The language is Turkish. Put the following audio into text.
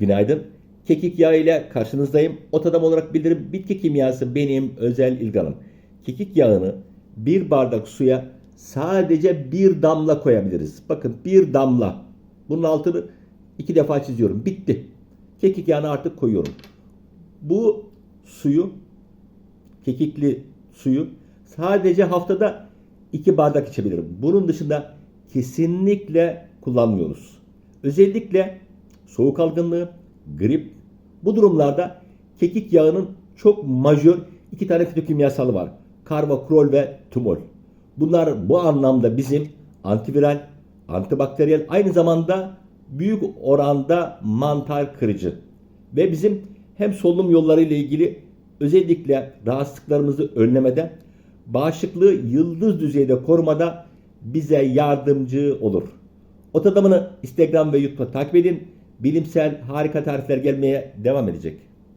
Günaydın. Kekik yağı ile karşınızdayım. Ot adam olarak bildirim bitki kimyası benim özel ilganım. Kekik yağını bir bardak suya sadece bir damla koyabiliriz. Bakın bir damla. Bunun altını iki defa çiziyorum. Bitti. Kekik yağını artık koyuyorum. Bu suyu, kekikli suyu sadece haftada iki bardak içebilirim. Bunun dışında kesinlikle kullanmıyoruz. Özellikle soğuk algınlığı, grip bu durumlarda kekik yağının çok majör iki tane fitokimyasalı var. Karvakrol ve tumol. Bunlar bu anlamda bizim antiviral, antibakteriyel aynı zamanda büyük oranda mantar kırıcı. Ve bizim hem solunum yolları ile ilgili özellikle rahatsızlıklarımızı önlemede, bağışıklığı yıldız düzeyde korumada bize yardımcı olur. Ot adamını Instagram ve YouTube'da takip edin. Bilimsel harika tarifler gelmeye devam edecek.